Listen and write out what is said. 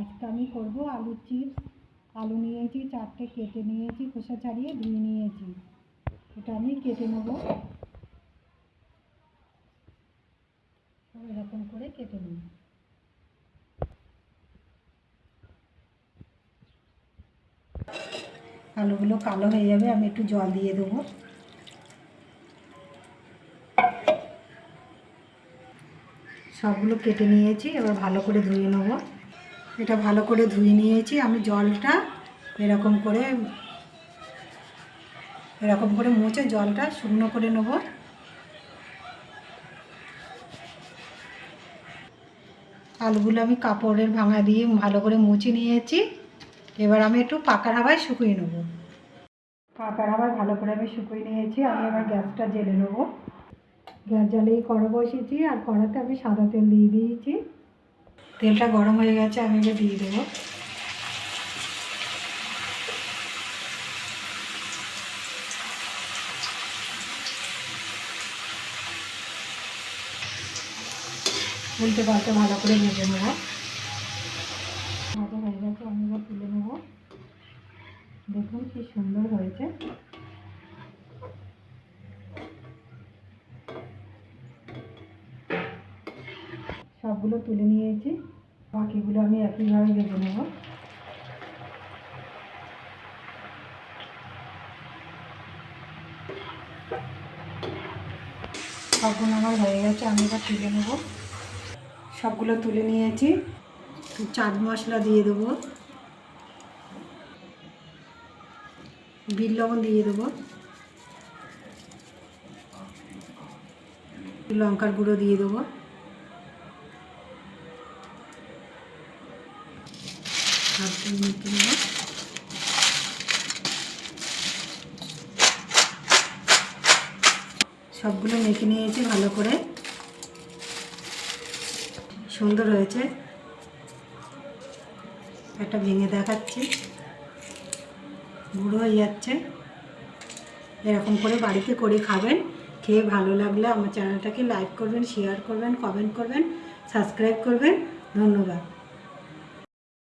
আজকে আমি করব আলুর চিপস। আলু নিয়েছি, চারটে কেটে নিয়েছি, খোসা ছাড়িয়ে ধুয়ে নিয়েছি। এটা আমি কেটে নেব। এরকম করে কেটে নেব। আলুগুলো কালো হয়ে যাবে, আমি একটু জল দিয়ে দেবো। সবগুলো কেটে নিয়েছি, এবার ভালো করে ধুয়ে নেব। এটা ভালো করে ধুয়ে নিয়েছি। আমি জলটা এরকম করে এরকম করে মুছে জলটা শুকনো করে নেব। আলুগুলো আমি কাপড়ের ভাঙা দিয়ে ভালো করে মুছে নিয়েছি। এবার আমি একটু পাকার হাওয়ায় শুকিয়ে নেব। পাকার হাওয়ায় ভালো করে আমি শুকিয়ে নিয়েছি। আমি এবার গ্যাসটা জেলে নেব। গ্যাস জ্বালিয়ে কড়া বসেছি আর কড়াতে আমি সাদা তেল দিয়ে দিয়েছি। তেলটা গরম হয়ে গেছে, আমি এবার দিয়ে দেবো। উল্টে পাল্টে ভালো করে ভেজে নেব। ভাজা হয়ে গেছে, আমি এবার তুলে নেব। দেখুন কি সুন্দর হয়েছে। সবগুলো তুলে নিয়েছি। বাকিগুলো আমি একইভাবে ভেজে নেব। সবগুলো আমার হয়ে গেছে, আমি এবার তুলে নেব। সবগুলো তুলে নিয়েছি। চাট মশলা দিয়ে দেবো। বিট লবণ দিয়ে দেবো। লঙ্কার গুঁড়ো দিয়ে দেবো। হাত দিয়ে মেখে সবগুলো মেখে নিয়েছি ভালো করে। সুন্দর হয়েছে। একটা ভেঙে দেখাচ্ছি। গুঁড়ো হয়ে যাচ্ছে। এরকম করে বাড়িতে করে খাবেন। খেয়ে ভালো লাগলে আমার চ্যানেলটাকে লাইক করবেন, শেয়ার করবেন, কমেন্ট করবেন, সাবস্ক্রাইব করবেন। ধন্যবাদ।